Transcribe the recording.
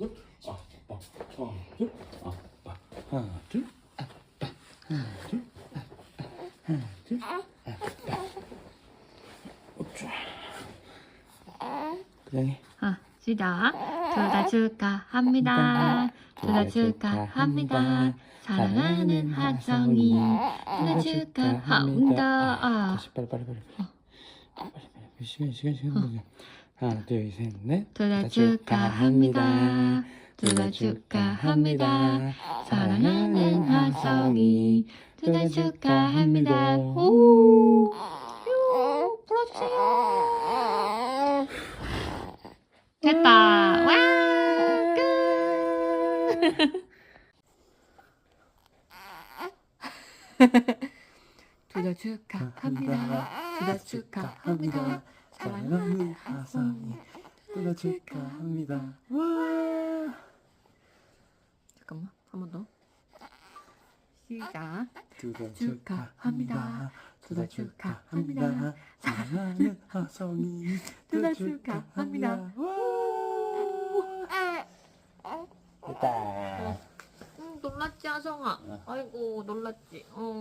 어? 아, 아, 아, 둘다 축하합니다. 둘다 축하합니다. 사랑하는 하정이. 둘다 축하합니다. 아. 다시 빨리 빨리 빨리. 어. 빨리 빨리. 시간 시간 시간 하나 둘 셋 넷 둘다 축하합니다. 둘다 축하합니다. 사랑하는 하정이. 둘다 축하합니다. 오, 요, 불어주세요. 됐다. 와, 끝. 둘다 축하합니다. 둘다 축하합니다. 사랑하는 하성이 누나 축하합니다. 와. 잠깐만, 한 번 더. 시작. 두다 축하합니다. 두다 축하합니다. 사랑하는 하성이 두다 축하합니다. 됐다. 응, 놀랐지, 하성아? 아이고, 놀랐지. 어.